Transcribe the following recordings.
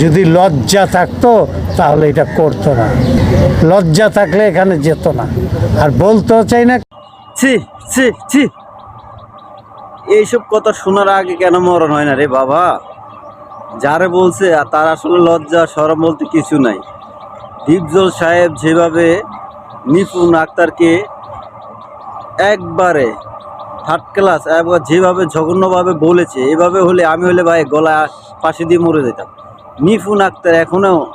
যদি লজ্জা থাকতো, তাহলে এটা করতো না। লজ্জা থাকলে এখানে যেত না। আর বলতেও চাই না ছি ছি ছি। এইসব কথা শোনার আগে কেন মরণ হয় না রে বাবা? যারে বলছে, আর তার আসলে লজ্জা সরম বলতে কিছু নাই। ডিপজল সাহেব যেভাবে নিপুণ আক্তারকে একবারে থার্ড ক্লাস যেভাবে জঘন্যভাবে বলেছে, এভাবে হলে আমি হলে ভাই গলা পাশে দিয়ে মরে যেতাম। নিপুণ আক্তার এখনও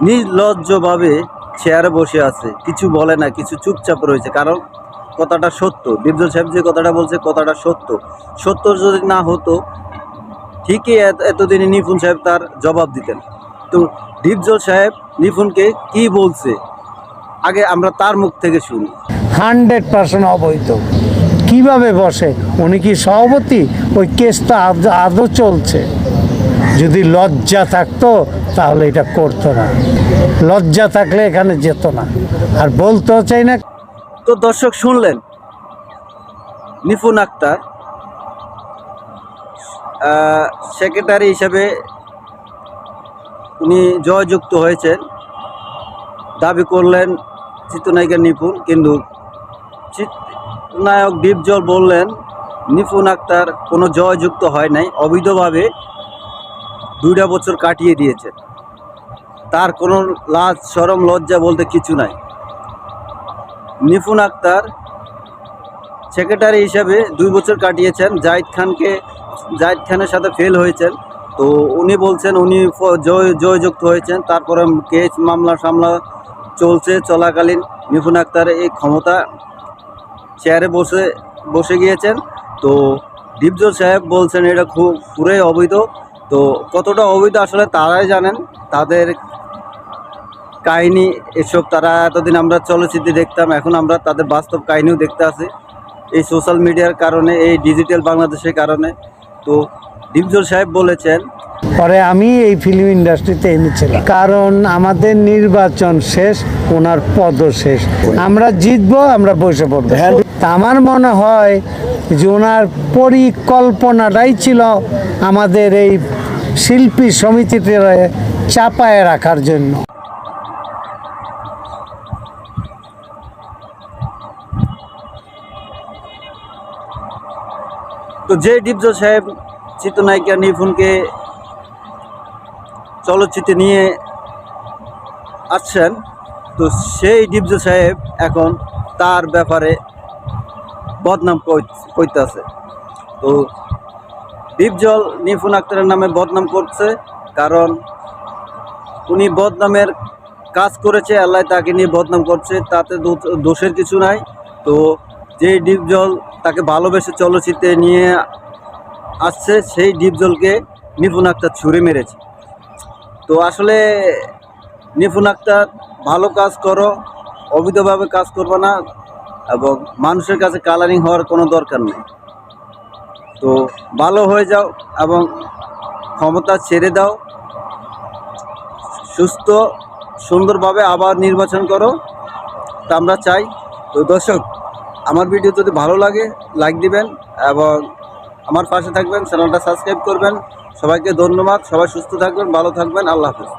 নির্লজ্জভাবে চেয়ারে বসে আছে। কিছু বলে না কিছু চুপচাপ রয়েছে। কারণ কথাটা সত্য। ডিপজল সাহেব যে কথাটা বলছে কথাটা সত্য। সত্য যদি না হতো ঠিকই এত- এতদিনে নিপুণ সাহেব তার জবাব দিতেন। তো ডিপজল সাহেব নিপুণকে কি বলছে? আগে আমরা তার মুখ থেকে শুনি। হান্ড্রেড পার্সেন্ট অবৈধ। কীভাবে বসে? উনি কি সভাপতি? ওই কেস তো আদ- আদৌ চলছে। যদি লজ্জা থাকতো, তাহলে এটা করতো না। লজ্জা থাকলে এখানে যেত না। আর বলতেও চাই না তো দর্শক শুনলেন, নিপুণ আক্তার সেক্রেটারি হিসাবে উনি জয়যুক্ত হয়েছেন। দাবি করলেন চিত্রনায়িকা নিপুণ, কিন্তু চিত্রনায়ক দীপজল বললেন, নিপুণ আক্তার কোনো জয়যুক্ত হয় নাই। অবৈধভাবে দুইটা বছর কাটিয়ে দিয়েছেন তার কোনো লাজ, সরম, লজ্জা বলতে কিছু নাই। নিপুণ আক্তার সেক্রেটারি হিসাবে দুই বছর কাটিয়েছেন। জাহিদ খানকে, জাহিদ খানের সাথে ফেল হয়েছেন। তো উনি বলছেন, উনি জয় জয়যুক্ত হয়েছেন। তারপরে কেস মামলা সামলা চলছে চলাকালীন। নিপুণ আক্তার এই ক্ষমতা চেয়ারে বসে বসে গিয়েছেন। তো দীপজল সাহেব বলছেন, এটা খুব পুরোই অবৈধ। তো কতটা অবৈধ আসলে তারাই জানেন। তাদের কাহিনি এসব তারা এতদিন আমরা চলচ্চিত্রে দেখতাম, এখন আমরা তাদের বাস্তব কাহিনিও দেখতে আসি এই সোশ্যাল মিডিয়ার কারণে, এই ডিজিটাল বাংলাদেশের কারণে। তো ডিপজল সাহেব বলেছেন পরে আমি এই ফিল্ম ইন্ডাস্ট্রিতে এনেছিলাম। কারণ আমাদের নির্বাচন শেষ ওনার পদ শেষ। আমরা জিতবো আমরা বসে পড়ব। আমার মনে হয় যে ওনার পরিকল্পনাটাই ছিল আমাদের এই শিল্পী সমিতিতে চাপায় রাখার জন্য। তো যে ডিপজল সাহেব চিত্রনায়িকা নিপুণকে চলচ্চিত্রে নিয়ে আসছেন। তো সেই ডিপজল সাহেব এখন তার ব্যাপারে বদনাম করতেছে তো ডিপজল নিপুণ আক্তারের নামে বদনাম করছে কারণ উনি বদনামের কাজ করেছে, আল্লাহ তাকে নিয়ে বদনাম করছে, তাতে দোষের কিছু নাই। তো যে ডিপজল তাকে ভালোবেসে চলচ্চিত্রে নিয়ে আসছে, সেই ডিপজলকে নিপুণ আক্তার ছুঁড়ে মেরেছে। তো আসলে নিপুণ আক্তার, ভালো কাজ করো, অবৈধভাবে কাজ করবে না এবং মানুষের কাছে কালারিং হওয়ার কোনো দরকার নেই। তো ভালো হয়ে যাও এবং ক্ষমতা ছেড়ে দাও। সুস্থ, সুন্দরভাবে আবার নির্বাচন করো। তা আমরা চাই। তো দর্শক, আমার ভিডিও যদি ভালো লাগে লাইক দিবেন এবং আমার পাশে থাকবেন, চ্যানেলটা সাবস্ক্রাইব করবেন। সবাইকে ধন্যবাদ, সবাই সুস্থ থাকবেন, ভালো থাকবেন, আল্লাহ হাফিজ।